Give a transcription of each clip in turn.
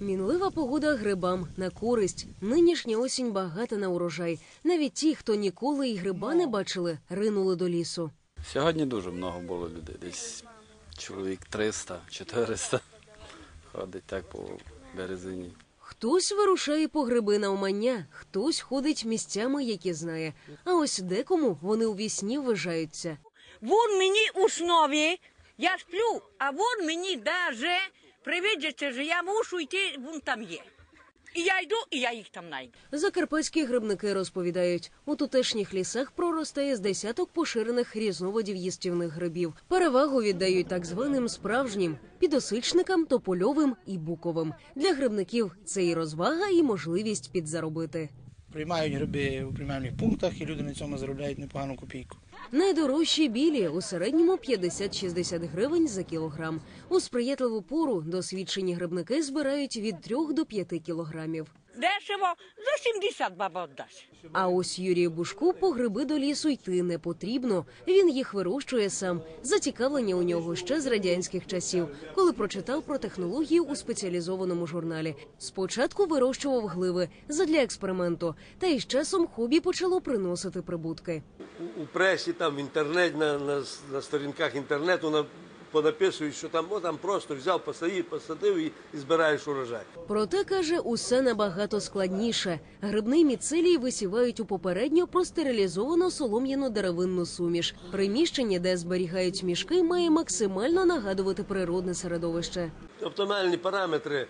Мінлива погода грибам на користь. Нинішня осінь багата на урожай. Навіть ті, хто ніколи й гриба не бачили, ринули до лісу. Сьогодні дуже много було людей. Десь чоловік 300-400 ходить так по березині. Хтось вирушає по гриби на умання, хтось ходить місцями, які знає. А ось декому вони у вісні вважаються. Вон мені у снові, я сплю, а вон мені даже привидиться, що я мушу йти, вон там є. І я йду, і я їх там найду. Закарпатські грибники розповідають, у тутешніх лісах проростає з десяток поширених різновидів їстівних грибів. Перевагу віддають так званим справжнім підосичникам, топольовим і буковим. Для грибників це і розвага, і можливість підзаробити. Приймають гриби у приймальних пунктах і люди на цьому заробляють непогану копійку. Найдорожчі білі у середньому 50-60 гривень за кілограм. У сприятливу пору досвідчені грибники збирають від 3 до 5 кілограмів. Дешево за 70 баба віддасть. А ось Юрію Бушку по гриби до лісу йти не потрібно. Він їх вирощує сам. Зацікавлення у нього ще з радянських часів, коли прочитав про технологію у спеціалізованому журналі. Спочатку вирощував гливи задля експерименту, та із часом хобі почало приносити прибутки. у пресі, там в інтернеті, на, на, на сторінках інтернету на, понаписують, що там, о, там просто взяв, посадив, посадив і, і збираєш урожай. Проте каже, усе набагато складніше. Грибний міцелій висівають у попередньо простерилізовану солом'яну деревинну суміш. Приміщення, де зберігають мішки, має максимально нагадувати природне середовище. Оптимальні параметри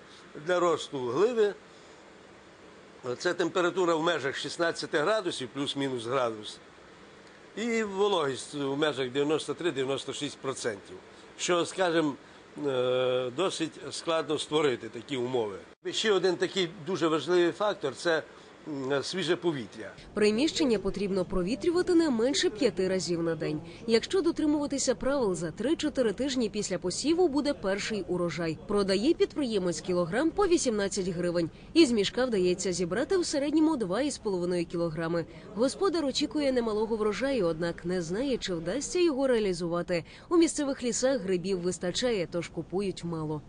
для росту гливи це температура в межах 16 градусів плюс-мінус градус. І вологість в межах 93-96%. Що, скажімо, е, досить складно створити такі умови. Ще один такий дуже важливий фактор це свіже повітря. Приміщення потрібно провітрювати не менше п'яти разів на день. Якщо дотримуватися правил за 3-4 тижні після посіву буде перший урожай. Продає підприємець кілограм по 18 гривень. Із мішка вдається зібрати в середньому 2,5 кілограми. Господар очікує немалого врожаю, однак не знає, чи вдасться його реалізувати. У місцевих лісах грибів вистачає, тож купують мало.